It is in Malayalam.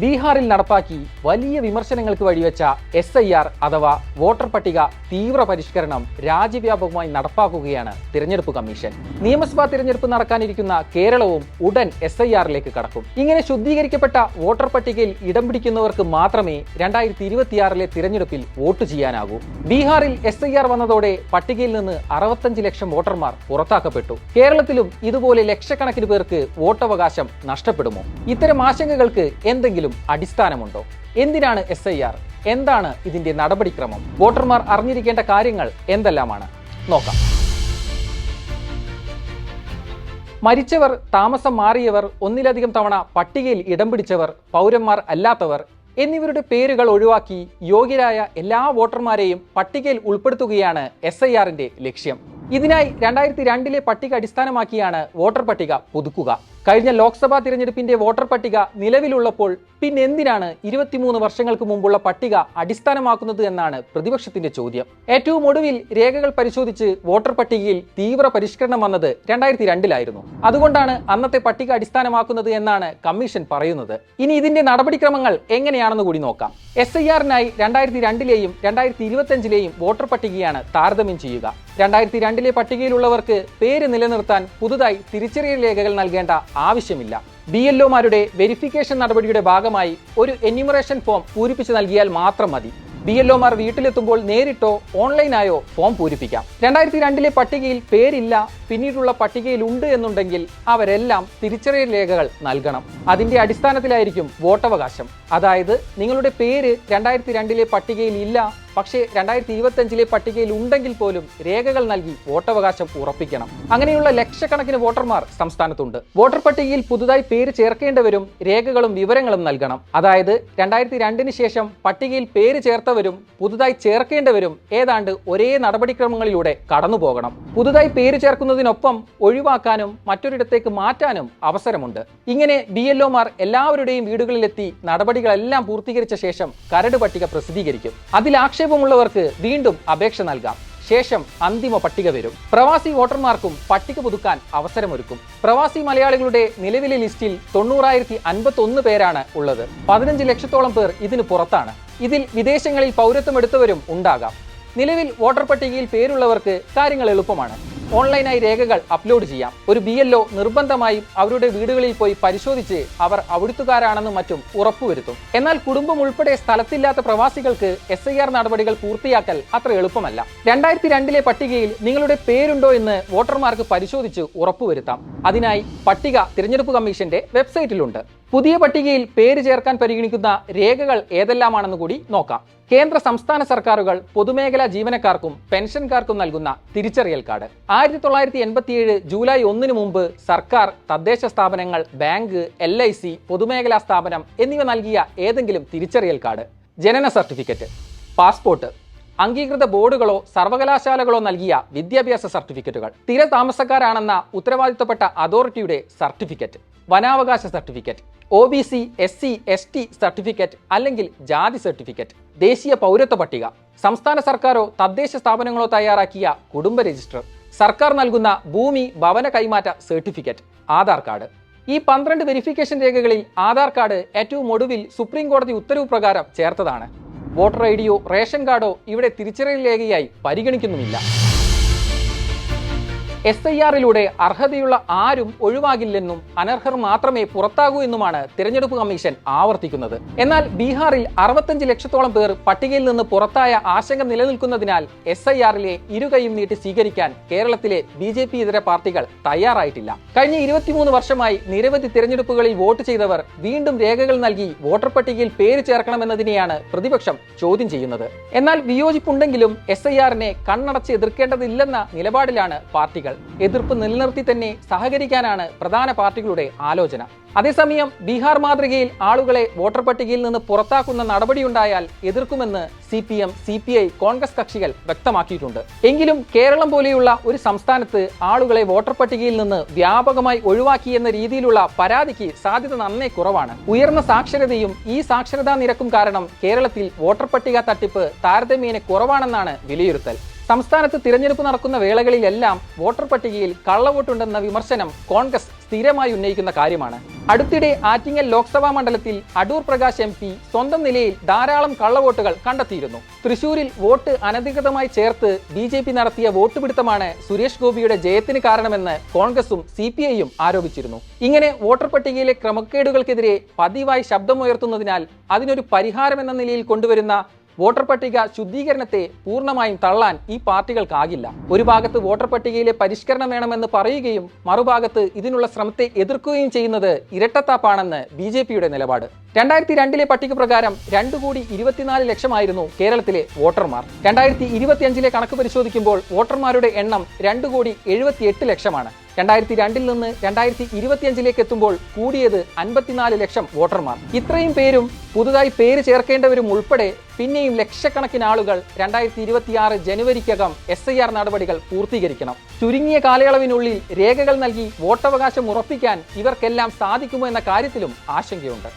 ബീഹാറിൽ നടപ്പാക്കി വലിയ വിമർശനങ്ങൾക്ക് വഴിവെച്ച എസ് ഐ ആർ അഥവാ വോട്ടർ പട്ടിക തീവ്ര പരിഷ്കരണം രാജ്യവ്യാപകമായി നടപ്പാക്കുകയാണ് തിരഞ്ഞെടുപ്പ് കമ്മീഷൻ. നിയമസഭാ തിരഞ്ഞെടുപ്പ് നടക്കാനിരിക്കുന്ന കേരളവും ഉടൻ എസ് ഐ ആറിലേക്ക് കടക്കും. ഇങ്ങനെ ശുദ്ധീകരിക്കപ്പെട്ട വോട്ടർ പട്ടികയിൽ ഇടം പിടിക്കുന്നവർക്ക് മാത്രമേ രണ്ടായിരത്തി ഇരുപത്തിയാറിലെ തിരഞ്ഞെടുപ്പിൽ വോട്ട് ചെയ്യാനാകൂ. ബീഹാറിൽ എസ് ഐ ആർ വന്നതോടെ പട്ടികയിൽ നിന്ന് അറുപത്തഞ്ച് ലക്ഷം വോട്ടർമാർ പുറത്താക്കപ്പെട്ടു. കേരളത്തിലും ഇതുപോലെ ലക്ഷക്കണക്കിന് പേർക്ക് വോട്ടവകാശം നഷ്ടപ്പെടുമോ? ഇത്തരം ആശങ്കകൾക്ക് എന്തെങ്കിലും അടിസ്ഥാനമുണ്ടോ? എന്തിനാണ് എസ് എന്താണ് ഇതിന്റെ നടപടിക്രമം? വോട്ടർമാർ അറിഞ്ഞിരിക്കേണ്ട കാര്യങ്ങൾ എന്തെല്ലാമാണ്? നോക്കാം. മരിച്ചവർ താമസം മാറിയവർ ഒന്നിലധികം തവണ പട്ടികയിൽ ഇടം പിടിച്ചവർ പൗരന്മാർ അല്ലാത്തവർ എന്നിവരുടെ പേരുകൾ ഒഴിവാക്കി യോഗ്യരായ എല്ലാ വോട്ടർമാരെയും പട്ടികയിൽ ഉൾപ്പെടുത്തുകയാണ് എസ് ഐ ആറിന്റെ ലക്ഷ്യം. ഇതിനായി രണ്ടായിരത്തി രണ്ടിലെ പട്ടിക അടിസ്ഥാനമാക്കിയാണ് വോട്ടർ പട്ടിക പുതുക്കുക. കഴിഞ്ഞ ലോക്സഭാ തിരഞ്ഞെടുപ്പിന്റെ വോട്ടർ പട്ടിക നിലവിലുള്ളപ്പോൾ പിന്നെ എന്തിനാണ് ഇരുപത്തിമൂന്ന് വർഷങ്ങൾക്ക് മുമ്പുള്ള പട്ടിക അടിസ്ഥാനമാക്കുന്നത് എന്നാണ് പ്രതിപക്ഷത്തിന്റെ ചോദ്യം. ഏറ്റവും ഒടുവിൽ രേഖകൾ പരിശോധിച്ച് വോട്ടർ പട്ടികയിൽ തീവ്ര പരിഷ്കരണം വന്നത് രണ്ടായിരത്തി രണ്ടിലായിരുന്നു. അതുകൊണ്ടാണ് അന്നത്തെ പട്ടിക അടിസ്ഥാനമാക്കുന്നത് എന്നാണ് കമ്മീഷൻ പറയുന്നത്. ഇനി ഇതിന്റെ നടപടിക്രമങ്ങൾ എങ്ങനെയാണെന്ന് കൂടി നോക്കാം. എസ് ഐ ആറിനായി രണ്ടായിരത്തി രണ്ടിലെയും രണ്ടായിരത്തി ഇരുപത്തിയഞ്ചിലെയും വോട്ടർ പട്ടികയാണ് താരതമ്യം ചെയ്യുക. രണ്ടായിരത്തി രണ്ടിലെ പട്ടികയിലുള്ളവർക്ക് പേര് നിലനിർത്താൻ പുതുതായി തിരിച്ചറിയൽ രേഖകൾ നൽകേണ്ട ആവശ്യമില്ല. ബി എൽ ഒമാരുടെ വെരിഫിക്കേഷൻ നടപടിയുടെ ഭാഗമായി ഒരു എന്യൂമറേഷൻ ഫോം പൂരിപ്പിച്ച് നൽകിയാൽ മാത്രം മതി. ബി എൽ ഒമാർ വീട്ടിലെത്തുമ്പോൾ നേരിട്ടോ ഓൺലൈനായോ ഫോം പൂരിപ്പിക്കാം. രണ്ടായിരത്തി രണ്ടിലെ പട്ടികയിൽ പേരില്ല പിന്നീടുള്ള പട്ടികയിൽ ഉണ്ട് എന്നുണ്ടെങ്കിൽ അവരെല്ലാം തിരിച്ചറിയൽ രേഖകൾ നൽകണം. അതിന്റെ അടിസ്ഥാനത്തിലായിരിക്കും വോട്ടവകാശം. അതായത് നിങ്ങളുടെ പേര് രണ്ടായിരത്തി രണ്ടിലെ പട്ടികയിൽ ഇല്ല പക്ഷേ രണ്ടായിരത്തി ഇരുപത്തഞ്ചിലെ പട്ടികയിൽ ഉണ്ടെങ്കിൽ പോലും രേഖകൾ നൽകി വോട്ടവകാശം ഉറപ്പിക്കണം. അങ്ങനെയുള്ള ലക്ഷക്കണക്കിന് വോട്ടർമാർ സംസ്ഥാനത്തുണ്ട്. വോട്ടർ പട്ടികയിൽ പുതുതായി പേര് ചേർക്കേണ്ടവരും രേഖകളും വിവരങ്ങളും നൽകണം. അതായത് രണ്ടായിരത്തി രണ്ടിന് ശേഷം പട്ടികയിൽ പേര് ചേർത്തവരും പുതുതായി ചേർക്കേണ്ടവരും ഏതാണ്ട് ഒരേ നടപടിക്രമങ്ങളിലൂടെ കടന്നു പോകണം പുതുതായി പേര് ചേർക്കുന്നതിനൊപ്പം ഒഴിവാക്കാനും മറ്റൊരിടത്തേക്ക് മാറ്റാനും അവസരമുണ്ട്. ഇങ്ങനെ ഒമാർ എല്ലാവരുടെയും വീടുകളിലെത്തി നടപടികളെല്ലാം പൂർത്തീകരിച്ച ശേഷം കരട് പട്ടിക പ്രസിദ്ധീകരിക്കും. അതിൽ ആക്ഷേപമുള്ളവർക്ക് വീണ്ടും അപേക്ഷ നൽകാം. ശേഷം അന്തിമ പട്ടിക വരും. പ്രവാസി വോട്ടർമാർക്കും പട്ടിക പുതുക്കാൻ അവസരമൊരുക്കും. പ്രവാസി മലയാളികളുടെ നിലവിലെ ലിസ്റ്റിൽ തൊണ്ണൂറായിരത്തി അൻപത്തി ഒന്ന് പേരാണ് ഉള്ളത്. പതിനഞ്ച് ലക്ഷത്തോളം പേർ ഇതിന് പുറത്താണ്. ഇതിൽ വിദേശങ്ങളിൽ പൗരത്വം എടുത്തവരും ഉണ്ടാകാം. നിലവിൽ വോട്ടർ പട്ടികയിൽ പേരുള്ളവർക്ക് കാര്യങ്ങൾ എളുപ്പമാണ്. ഓൺലൈനായി രേഖകൾ അപ്ലോഡ് ചെയ്യാം. ഒരു ബി എൽ നിർബന്ധമായും അവരുടെ വീടുകളിൽ പോയി പരിശോധിച്ച് അവർ അവിടുത്തുകാരാണെന്നും മറ്റും ഉറപ്പുവരുത്തും. എന്നാൽ കുടുംബം ഉൾപ്പെടെ സ്ഥലത്തില്ലാത്ത പ്രവാസികൾക്ക് എസ് ഐ ആർ നടപടികൾ പൂർത്തിയാക്കൽ അത്ര എളുപ്പമല്ല. രണ്ടായിരത്തി രണ്ടിലെ പട്ടികയിൽ നിങ്ങളുടെ പേരുണ്ടോ എന്ന് വോട്ടർമാർക്ക് പരിശോധിച്ച് ഉറപ്പുവരുത്താം. അതിനായി പട്ടിക തിരഞ്ഞെടുപ്പ് കമ്മീഷന്റെ വെബ്സൈറ്റിലുണ്ട്. പുതിയ പട്ടികയിൽ പേര് ചേർക്കാൻ പരിഗണിക്കുന്ന രേഖകൾ ഏതെല്ലാമാണെന്ന് കൂടി നോക്കാം. കേന്ദ്ര സംസ്ഥാന സർക്കാരുകൾ പൊതുമേഖലാ ജീവനക്കാർക്കും പെൻഷൻകാർക്കും നൽകുന്ന തിരിച്ചറിയൽ കാർഡ്. ആയിരത്തി തൊള്ളായിരത്തി എൺപത്തിയേഴ് ജൂലൈ ഒന്നിന് മുമ്പ് സർക്കാർ തദ്ദേശ സ്ഥാപനങ്ങൾ ബാങ്ക് എൽ ഐ സി പൊതുമേഖലാ സ്ഥാപനം എന്നിവ നൽകിയ ഏതെങ്കിലും തിരിച്ചറിയൽ കാർഡ്. ജനന സർട്ടിഫിക്കറ്റ്. പാസ്പോർട്ട്. അംഗീകൃത ബോർഡുകളോ സർവകലാശാലകളോ നൽകിയ വിദ്യാഭ്യാസ സർട്ടിഫിക്കറ്റുകൾ. സ്ഥിര താമസക്കാരാണെന്ന ഉത്തരവാദിത്തപ്പെട്ട അതോറിറ്റിയുടെ certificate. വനാവകാശ certificate. O B C S C S T certificate അല്ലെങ്കിൽ ജാതി സർട്ടിഫിക്കറ്റ് ദേശീയ പൗരത്വ പട്ടിക സംസ്ഥാന സർക്കാരോ തദ്ദേശ സ്ഥാപനങ്ങളോ തയ്യാറാക്കിയ കുടുംബ രജിസ്റ്റർ സർക്കാർ നൽകുന്ന ഭൂമി ഭവന കൈമാറ്റ സർട്ടിഫിക്കറ്റ് ആധാർ കാർഡ്. ഈ പന്ത്രണ്ട് വെരിഫിക്കേഷൻ രേഖകളിൽ ആധാർ കാർഡ് ഏറ്റവും ഒടുവിൽ സുപ്രീം കോടതി ഉത്തരവ് പ്രകാരം ചേർത്തതാണ്. വോട്ടർ ഐ ഡിയോ റേഷൻ കാർഡോ ഇവിടെ തിരിച്ചറിയൽ രേഖയായി പരിഗണിക്കുന്നുമില്ല. എസ് ഐ ആറിലൂടെ അർഹതയുള്ള ആരും ഒഴിവാകില്ലെന്നും അനർഹർ മാത്രമേ പുറത്താകൂ എന്നുമാണ് തിരഞ്ഞെടുപ്പ് കമ്മീഷൻ ആവർത്തിക്കുന്നത്. എന്നാൽ ബീഹാറിൽ അറുപത്തഞ്ച് ലക്ഷത്തോളം പേർ പട്ടികയിൽ നിന്ന് പുറത്തായ ആശങ്ക നിലനിൽക്കുന്നതിനാൽ എസ് ഐ ആറിലെ ഇരുകൈയും നീട്ടി സ്വീകരിക്കാൻ കേരളത്തിലെ ബി ജെ പി ഇതര പാർട്ടികൾ തയ്യാറായിട്ടില്ല. കഴിഞ്ഞ ഇരുപത്തിമൂന്ന് വർഷമായി നിരവധി തിരഞ്ഞെടുപ്പുകളിൽ വോട്ട് ചെയ്തവർ വീണ്ടും രേഖകൾ നൽകി വോട്ടർ പട്ടികയിൽ പേര് ചേർക്കണമെന്നതിനെയാണ് പ്രതിപക്ഷം ചോദ്യം ചെയ്യുന്നത്. എന്നാൽ വിയോജിപ്പുണ്ടെങ്കിലും എസ് ഐ ആറിനെ കണ്ണടച്ച് എതിർക്കേണ്ടതില്ലെന്ന നിലപാടിലാണ് പാർട്ടികൾ. എതിർപ്പ് നിലനിർത്തി തന്നെ സഹകരിക്കാനാണ് പ്രധാന പാർട്ടികളുടെ ആലോചന. അതേസമയം ബീഹാർ മാതൃകയിൽ ആളുകളെ വോട്ടർ പട്ടികയിൽ നിന്ന് പുറത്താക്കുന്ന നടപടിയുണ്ടായാൽ എതിർക്കുമെന്ന് C P M C P I Congress കക്ഷികൾ വ്യക്തമാക്കിയിട്ടുണ്ട്. എങ്കിലും കേരളം പോലെയുള്ള ഒരു സംസ്ഥാനത്ത് ആളുകളെ വോട്ടർ പട്ടികയിൽ നിന്ന് വ്യാപകമായി ഒഴിവാക്കി എന്ന രീതിയിലുള്ള പരാതിക്ക് സാധ്യത നന്നേ കുറവാണ്. ഉയർന്ന സാക്ഷരതയും ഈ സാക്ഷരതാ നിരക്കും കാരണം കേരളത്തിൽ വോട്ടർ പട്ടിക തട്ടിപ്പ് താരതമ്യേന കുറവാണെന്നാണ് വിലയിരുത്തൽ. സംസ്ഥാനത്ത് തിരഞ്ഞെടുപ്പ് നടക്കുന്ന വേളകളിലെല്ലാം വോട്ടർ പട്ടികയിൽ കള്ളവോട്ടുണ്ടെന്ന വിമർശനം കോൺഗ്രസ് സ്ഥിരമായി ഉന്നയിക്കുന്ന കാര്യമാണ്. അടുത്തിടെ ആറ്റിങ്ങൽ ലോക്സഭാ മണ്ഡലത്തിൽ അടൂർ പ്രകാശ് എം പി സ്വന്തം നിലയിൽ ധാരാളം കള്ളവോട്ടുകൾ കണ്ടെത്തിയിരുന്നു. തൃശൂരിൽ വോട്ട് അനധികൃതമായി ചേർത്ത് ബി ജെ പി നടത്തിയ വോട്ട് പിടുത്തമാണ് സുരേഷ് ഗോപിയുടെ ജയത്തിന് കാരണമെന്ന് കോൺഗ്രസും സി പി ഐയും ആരോപിച്ചിരുന്നു. ഇങ്ങനെ വോട്ടർ പട്ടികയിലെ ക്രമക്കേടുകൾക്കെതിരെ പതിവായി ശബ്ദമുയർത്തുന്നതിനാൽ അതിനൊരു പരിഹാരമെന്ന നിലയിൽ കൊണ്ടുവരുന്ന വോട്ടർ പട്ടിക ശുദ്ധീകരണത്തെ പൂർണമായും തള്ളാൻ ഈ പാർട്ടികൾക്കാകില്ല. ഒരു ഭാഗത്ത് വോട്ടർ പട്ടികയിലെ പരിഷ്കരണം വേണമെന്ന് പറയുകയും മറുഭാഗത്ത് ഇതിനുള്ള ശ്രമത്തെ എതിർക്കുകയും ചെയ്യുന്നത് ഇരട്ടത്താപ്പാണെന്ന് ബി നിലപാട്. രണ്ടായിരത്തി രണ്ടിലെ പട്ടിക പ്രകാരം രണ്ടു കോടി ഇരുപത്തിനാല് ലക്ഷമായിരുന്നു കേരളത്തിലെ വോട്ടർമാർ. രണ്ടായിരത്തി ഇരുപത്തിയഞ്ചിലെ കണക്ക് പരിശോധിക്കുമ്പോൾ വോട്ടർമാരുടെ എണ്ണം രണ്ട് കോടി എഴുപത്തിയെട്ട് ലക്ഷമാണ്. രണ്ടായിരത്തി രണ്ടിൽ നിന്ന് രണ്ടായിരത്തി ഇരുപത്തിയഞ്ചിലേക്ക് എത്തുമ്പോൾ കൂടിയത് അൻപത്തിനാല് ലക്ഷം വോട്ടർമാർ. ഇത്രയും പേരും പുതുതായി പേര് ചേർക്കേണ്ടവരും ഉൾപ്പെടെ പിന്നെയും ലക്ഷക്കണക്കിന് ആളുകൾ രണ്ടായിരത്തി ഇരുപത്തിയാറ് ജനുവരിക്കകം എസ് ഐ ആർ നടപടികൾ പൂർത്തീകരിക്കണം. ചുരുങ്ങിയ കാലയളവിനുള്ളിൽ രേഖകൾ നൽകി വോട്ടവകാശം ഉറപ്പിക്കാൻ ഇവർക്കെല്ലാം സാധിക്കുമോ എന്ന കാര്യത്തിലും ആശങ്കയുണ്ട്.